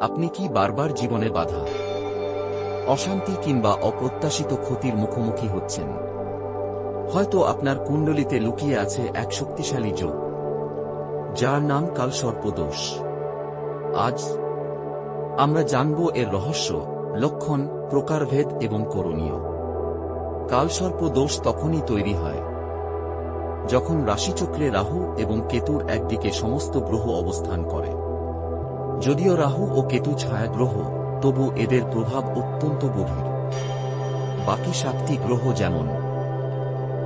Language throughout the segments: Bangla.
আপনি কি বারবার জীবনে বাধা, অশান্তি কিংবা অপ্রত্যাশিত ক্ষতির মুখোমুখি হচ্ছেন? হয়তো আপনার কুণ্ডলিতে লুকিয়ে আছে এক শক্তিশালী যোগ, যার নাম কালসর্পদোষ আজ আমরা জানব এর রহস্য, লক্ষণ, প্রকারভেদ এবং করণীয়। কালসর্প দোষ তখনই তৈরি হয়, যখন রাশিচক্রে রাহু এবং কেতুর একদিকে সমস্ত গ্রহ অবস্থান করে। যদিও রাহু ও কেতু ছায়া গ্রহ তবু এদের প্রভাব অত্যন্ত গভীর। বাকি সাতটি গ্রহ যেমন,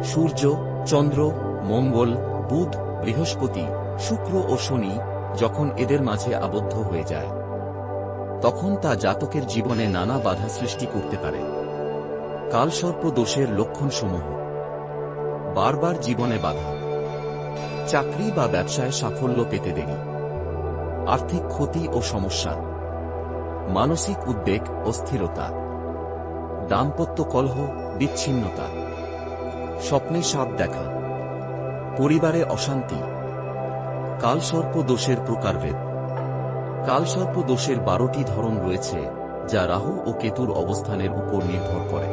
সূর্য, চন্দ্র, মঙ্গল, বুধ, বৃহস্পতি, শুক্র ও শনি যখন এদের মাঝে আবদ্ধ হয়ে যায়, তখন তা জাতকের জীবনে নানা বাধা সৃষ্টি করতে পারে। কালসর্প দোষের লক্ষণসমূহ, বারবার জীবনে বাধা, চাকরি বা ব্যবসায় সাফল্য পেতে দেরি। আর্থিক ক্ষতি ও সমস্যা, মানসিক উদ্বেগ অস্থিরতা দাম্পত্য কলহ, বিচ্ছিন্নতা স্বপ্নে সাপ দেখা, পরিবারে অশান্তি, কালসর্প দোষের প্রকারভেদ। কালসর্প দোষের বারোটি ধরন রয়েছে যা রাহু ও কেতুর অবস্থানের উপর নির্ভর করে।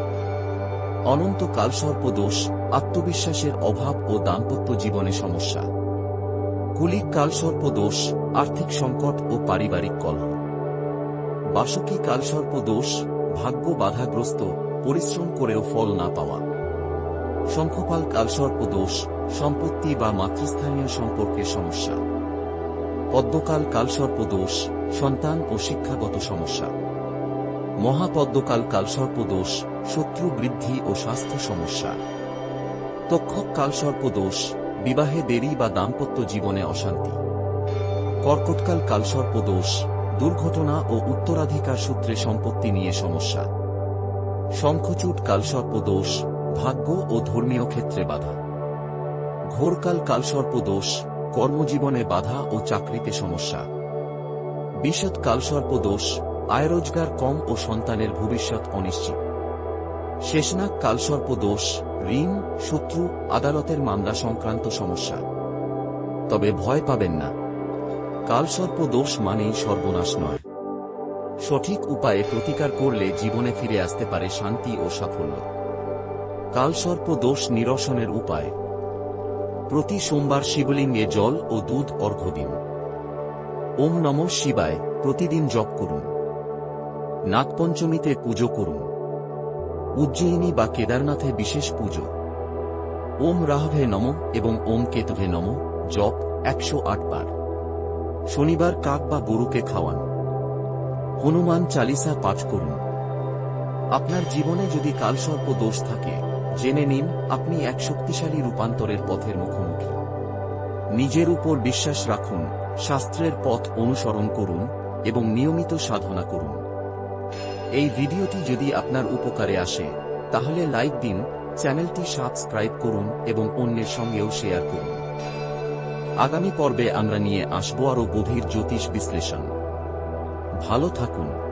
অনন্ত কালসর্প দোষ, আত্মবিশ্বাসের অভাব ও দাম্পত্য জীবনে সমস্যা। কুলিক কালসর্প দোষ আর্থিক সংকট ও পারিবারিক কলহ। বাসকি কালসর্প দোষ ভাগ্য বাধাগ্রস্ত, পরিশ্রম করেও ফল না পাওয়া। শঙ্খপাল কালসর্প দোষ সম্পত্তি বা মাতৃস্থানীয় সম্পর্কের সমস্যা। পদ্মকাল কালসর্প দোষ সন্তান ও শিক্ষাগত সমস্যা। মহাপদ্মকাল কালসর্প দোষ শত্রু বৃদ্ধি ও স্বাস্থ্য সমস্যা। তক্ষক কালসর্প দোষ বিবাহে দেরি বা দাম্পত্য জীবনে অশান্তি। কর্কটকাল কালসর্প দোষ, দুর্ঘটনা ও উত্তরাধিকার সূত্রে সম্পত্তি নিয়ে সমস্যা। শঙ্খচূট কালসর্প দোষ, ভাগ্য ও ধর্মীয় ক্ষেত্রে বাধা। ঘোরকাল কালসর্প দোষ, কর্মজীবনে বাধা ও চাকরিতে সমস্যা। বিশদ কালসর্প দোষ, আয় রোজগার কম ও সন্তানের ভবিষ্যৎ অনিশ্চিত। শেষনাগ কালসর্প দোষ, ঋণ, শত্রু, আদালতের মামলা সংক্রান্ত সমস্যা। তবে ভয় পাবেন না। কালসর্প দোষ মানেই সর্বনাশ নয়। সঠিক উপায়ে প্রতিকার করলে জীবনে ফিরে আসতে পারে শান্তি ও সাফল্য। কালসর্প দোষ নিরসনের উপায়। প্রতি সোমবার শিবলিঙ্গে জল ও দুধ অর্ঘ্য দিন ওম নম শিবায় প্রতিদিন জপ করুন। নাগপঞ্চমীতে পুজো করুন। উজ্জয়িনী বা কেদারনাথে বিশেষ পুজো। ওম রাহভে নম এবং ওম কেতভে নম, জপ একশো বার। শনিবার কাক বা গরুকে খাওয়ান। হনুমান চালিসা পাঠ করুন। আপনার জীবনে যদি কালসর্প দোষ থাকে, জেনে নিন, আপনি এক শক্তিশালী রূপান্তরের পথের মুখোমুখি। নিজের উপর বিশ্বাস রাখুন, শাস্ত্রের পথ অনুসরণ করুন এবং নিয়মিত সাধনা করুন। এই ভিডিওটি যদি আপনার উপকারে আসে, তাহলে লাইক দিন, চ্যানেলটি সাবস্ক্রাইব করুন এবং অন্যের সঙ্গেও শেয়ার করুন। আগামী পর্বে আমরা নিয়ে আসব আরও গভীর জ্যোতিষ বিশ্লেষণ। ভালো থাকুন।